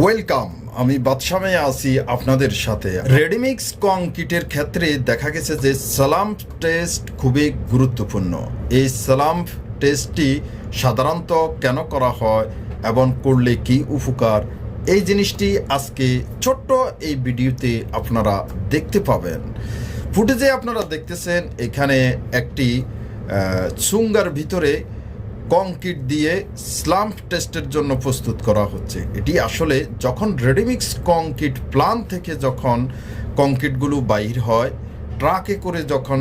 Welcome আমি বাদশামে আছি আপনাদের সাথে। রেডিমিক্স কংক্রিটের ক্ষেত্রে দেখা গেছে যে সালাম টেস্ট খুবই গুরুত্বপূর্ণ। এই সালাম টেস্টটি সাধারণত কেন করা হয় এবং করলে কি উপকার? এই জিনিসটি আজকে ছোট্ট এই ভিডিওতে আপনারা দেখতে পাবেন। ফুটেজে আপনারা দেখতেছেন এখানে একটি আহ, চুঙ্গার ভিতরে কংক্রিট দিয়ে স্লাম্প টেস্টের জন্য প্রস্তুত করা হচ্ছে। এটি আসলে যখন রেডিমিক্স কংক্রিট প্লান থেকে যখন কংক্রিটগুলো বাইর হয়, ট্রাকে করে যখন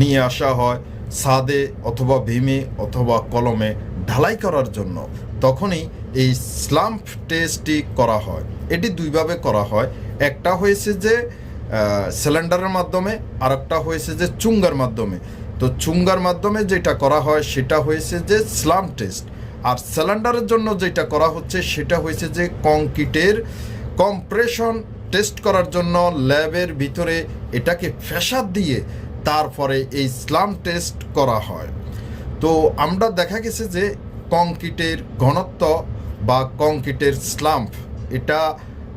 নিয়ে আসা হয় সাদে অথবা ভীমে অথবা কলমে ঢালাই করার জন্য, তখনই এই স্লাম্প টেস্টটি করা হয়। এটি দুইভাবে করা হয়। একটা হয়েছে যে সিলিন্ডারের মাধ্যমে আর একটা হয়েছে যে, চুঙ্গার মাধ্যমে। তো চুঙ্গার মাধ্যমে যেটা করা হয় সেটা হয়েছে যে স্লাম টেস্ট। আর সিলিন্ডারের জন্য যেটা করা হচ্ছে সেটা হয়েছে যে কংক্রিটের কম্প্রেশন টেস্ট করার জন্য ল্যাবের ভিতরে এটাকে ফ্যাসাদ দিয়ে তারপরে এই স্লাম টেস্ট করা হয়। তো আমরা দেখা গেছে যে কংক্রিটের ঘনত্ব বা কংক্রিটের স্লাম্প এটা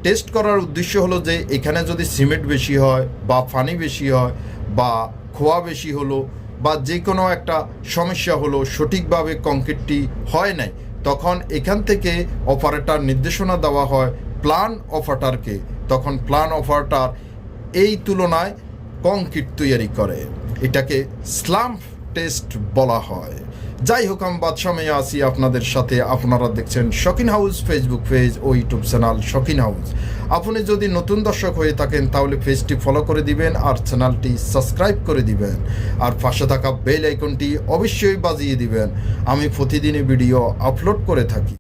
টেস্ট করার উদ্দেশ্য হলো যে এখানে যদি সিমেন্ট বেশি হয় বা পানি বেশি হয় বা খোয়া বেশি হলো বা যে কোনো একটা সমস্যা হলো সঠিকভাবে কংক্রিটটি হয় নাই, তখন এখান থেকে অপারেটার নির্দেশনা দেওয়া হয় প্ল্যান অফারটারকে তখন প্লান অফারটার এই তুলনায় কংক্রিট তৈরি করে। এটাকে স্লাম্প টেস্ট বলা হয়। যাই হোক, আমি বাদশামে আসি আপনাদের সাথে। আপনারা দেখছেন শকিন হাউস ফেসবুক পেজ ও ইউটিউব চ্যানেল শকিন হাউস। আপনি যদি নতুন দর্শক হয়ে থাকেন, তাহলে পেজটি ফলো করে দিবেন আর চ্যানেলটি সাবস্ক্রাইব করে দিবেন। আর পাশে থাকা বেল আইকনটি অবশ্যই বাজিয়ে দিবেন। আমি প্রতিদিনই ভিডিও আপলোড করে থাকি।